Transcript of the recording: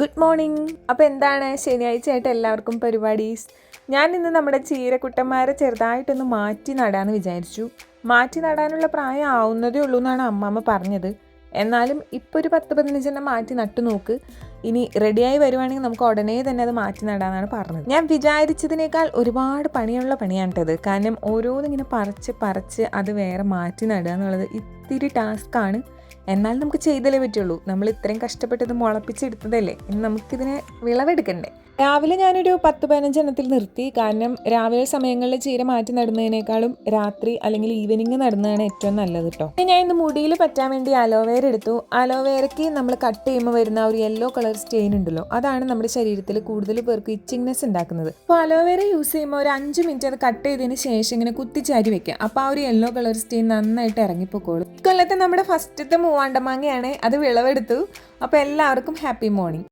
Good morning അപ്പോൾ എന്താണ്? ശനിയാഴ്ച ആയിട്ട് എല്ലാവർക്കും പരിപാടീസ് ഞാൻ ഇന്ന് നമ്മുടെ ചീരക്കുട്ടന്മാരെ ചെറുതായിട്ടൊന്ന് മാറ്റി നടാന്ന് വിചാരിച്ചു. മാറ്റി നടാനുള്ള പ്രായം ആവുന്നതേ ഉള്ളൂ എന്നാണ് അമ്മാമ്മ പറഞ്ഞത്. എന്നാലും ഇപ്പോൾ ഒരു പത്ത് പതിനഞ്ചെണ്ണം മാറ്റി നട്ടു നോക്ക്. ഇനി റെഡിയായി വരുവാണെങ്കിൽ നമുക്ക് ഉടനെ തന്നെ അത് മാറ്റി നടാന്നാണ് പറഞ്ഞത്. ഞാൻ വിചാരിച്ചതിനേക്കാൾ ഒരുപാട് പണിയുള്ള പണിയാണ് കേട്ടത് കാരണം ഓരോന്നിങ്ങനെ പറിച്ച് പറിച്ച് അത് വേറെ മാറ്റി നടുക എന്നുള്ളത് ഇത്തിരി ടാസ്ക്കാണ് എന്നാൽ നമുക്ക് ചെയ്തല്ലേ പറ്റുള്ളൂ. നമ്മൾ ഇത്രയും കഷ്ടപ്പെട്ടത് മുളപ്പിച്ചെടുത്തതല്ലേ? ഇനി നമുക്കിതിനെ വിളവെടുക്കണ്ടേ? രാവിലെ ഞാനൊരു പത്ത് പതിനഞ്ചെണ്ണത്തിൽ നിർത്തി. കാരണം രാവിലെ സമയങ്ങളിൽ ചീര മാറ്റി നടുന്നതിനേക്കാളും രാത്രി അല്ലെങ്കിൽ ഈവനിങ് നടുന്നതാണ് ഏറ്റവും നല്ലത് കേട്ടോ ഞാൻ ഇന്ന് മുടിയിൽ പറ്റാൻ വേണ്ടി അലോവേര എടുത്തു. അലോവേരയ്ക്ക് നമ്മൾ കട്ട് ചെയ്യുമ്പോൾ വരുന്ന ഒരു യെല്ലോ കളർ സ്റ്റെയിൻ ഉണ്ടല്ലോ അതാണ് നമ്മുടെ ശരീരത്തിൽ കൂടുതൽ പേർക്ക് ഇച്ചിങ്നെസ് ഉണ്ടാക്കുന്നത്. അപ്പോൾ അലോവേര യൂസ് ചെയ്യുമ്പോൾ ഒരു അഞ്ച് മിനിറ്റ് അത് കട്ട് ചെയ്തതിന് ശേഷം ഇങ്ങനെ കുത്തിച്ചാരി വെക്കാം അപ്പോൾ ആ ഒരു യെല്ലോ കളർ സ്റ്റെയിൻ നന്നായിട്ട് ഇറങ്ങിപ്പോക്കോളും. ഇക്കൊല്ലത്തെ നമ്മുടെ ഫസ്റ്റത്തെ മൂവാണ്ടമാങ്ങയാണ് അത് വിളവെടുത്തു. അപ്പോൾ എല്ലാവർക്കും ഹാപ്പി മോർണിംഗ്